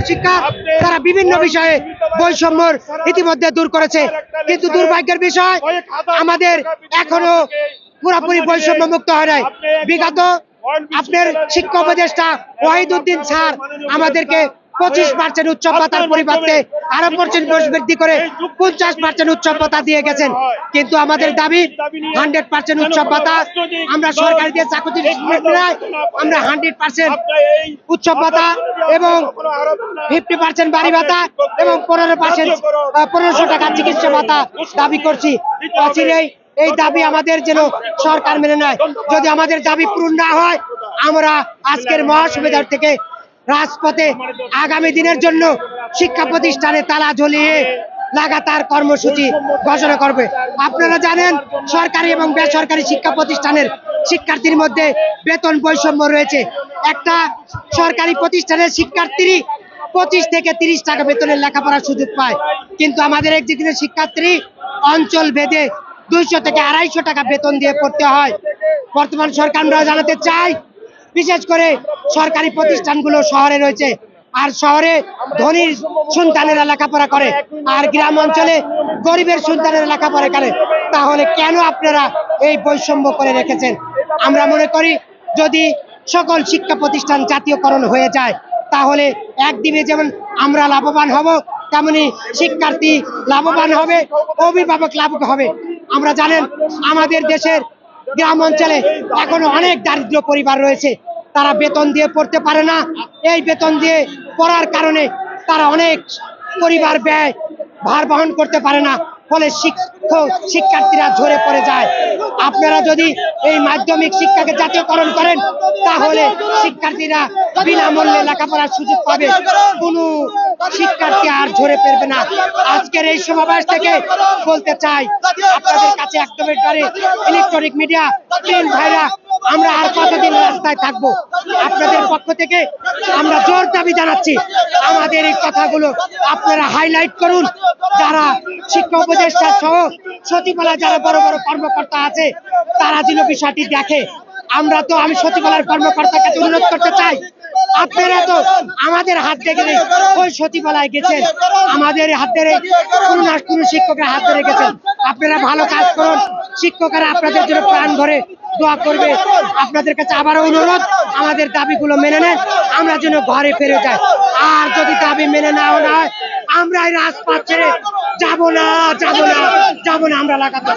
মানবর শিক্ষা তারা বিভিন্ন বিষয়ে বৈষম্য ইতিমধ্যে দূর করেছে। কিন্তু দুর্ভাগ্যের বিষয়, আমাদের এখনও পুরোপুরি বৈষম্য মুক্ত হয় নাই। বিগত আপনার শিক্ষা উপদেষ্টা ওয়াহিদ উদ্দিন স্যার আমাদেরকে পঁচিশ পার্সেন্ট উৎসব ভাতার পরিবর্তে আরও পার্সেন্ট বৃদ্ধি করে পঞ্চাশ পার্সেন্ট উৎসব ভাতা দিয়ে গেছেন। কিন্তু আমাদের দাবি হান্ড্রেড পার্সেন্ট উৎসব ভাতা আমরা সরকারি দিয়ে চাকরি আমরা হান্ড্রেড পার্সেন্ট উৎসব ভাতা এবং ফিফটি পার্সেন্ট বাড়ি ভাতা এবং পনেরো পার্সেন্ট পনেরোশো টাকা চিকিৎসা ভাতা দাবি করছি। অচিরেই এই দাবি আমাদের যেন সরকার মেনে নেয়। যদি আমাদের দাবি পূরণ না হয় আমরা আজকের মহাসুবিধার থেকে রাজপথে আগামী দিনের জন্য শিক্ষা প্রতিষ্ঠানে তালা ঝুলিয়ে লাগাতার কর্মসূচি ঘোষণা করবে। আপনারা জানেন, সরকারি এবং বেসরকারি শিক্ষা প্রতিষ্ঠানের শিক্ষার্থীর মধ্যে বেতন বৈষম্য রয়েছে। একটা সরকারি প্রতিষ্ঠানের শিক্ষার্থী পঁচিশ থেকে তিরিশ টাকা বেতনের লেখাপড়ার সুযোগ পায়। কিন্তু আমাদের একদিকে শিক্ষার্থী অঞ্চল ভেদে দুইশো থেকে আড়াইশো টাকা বেতন দিয়ে পড়তে হয়। বর্তমান সরকার আমরা জানাতে চাই বিশেষ করে সরকারি প্রতিষ্ঠানগুলো শহরে রয়েছে। আর শহরে ধনীর সন্তানেরা লেখাপড়া করে, আর গ্রাম অঞ্চলে গরিবের সন্তানেরা লেখাপড়া করে। তাহলে কেন আপনারা এই বৈষম্য করে রেখেছেন? আমরা মনে করি, যদি সকল শিক্ষা প্রতিষ্ঠান জাতীয়করণ হয়ে যায়, তাহলে একদিকে যেমন আমরা লাভবান হব, তেমনি শিক্ষার্থী লাভবান হবে, অভিভাবক লাভ হবে। আমরা জানেন, আমাদের দেশের গ্রাম অঞ্চলে এখনও অনেক দারিদ্র পরিবার রয়েছে। তারা বেতন দিয়ে পড়তে পারে না। এই বেতন দিয়ে পড়ার কারণে তারা অনেক পরিবার ব্যয় ভার বহন করতে পারে না। ফলে শিক্ষক শিক্ষার্থীরা ঝরে পড়ে যায়। আপনারা যদি এই মাধ্যমিক শিক্ষাকে জাতীয়করণ করেন, তাহলে শিক্ষার্থীরা বিনামূল্যে লেখাপড়ার সুযোগ পাবে। কোনো শিক্ষার্থী আর ঝরে পড়বে না। আজকের এই সমাবেশ থেকে বলতে চাই, আপনাদের কাছে একদমই ডরে ইলেকট্রনিক মিডিয়া প্রিন্ট ভাইরা, আমরা আর কতদিন রাস্তায় থাকব? আপনাদের পক্ষ থেকে আমরা জোর দাবি জানাচ্ছি। আমাদের এই কথাগুলো আপনারা হাইলাইট করুন। যারা শিক্ষা উপদেষ্টা সহ সচিবালয় যারা বড় বড় কর্মকর্তা আছে, তারা যেন বিষয়টি দেখে। আমরা তো আমি সচিবালয়ের কর্মকর্তার কাছে অনুরোধ করতে চাই। আপনারা তো আমাদের হাত থেকে ওই সচিবালয় গেছেন। আমাদের হাত ধরে কোনো না কোনো শিক্ষকের হাত ধরে গেছেন। আপনারা ভালো কাজ করুন। শিক্ষকেরা আপনাদের জন্য প্রাণ ভরে দোয়া করবে। আপনাদের কাছে আবারও অনুরোধ, আমাদের দাবিগুলো মেনে নেন। আমরা যেন ঘরে ফিরে যাই। আর যদি দাবি মেনে নেওয়া না হয় আমরা এই রাজপথ ছেড়ে যাব না যাব না যাব না আমরা লাগাতে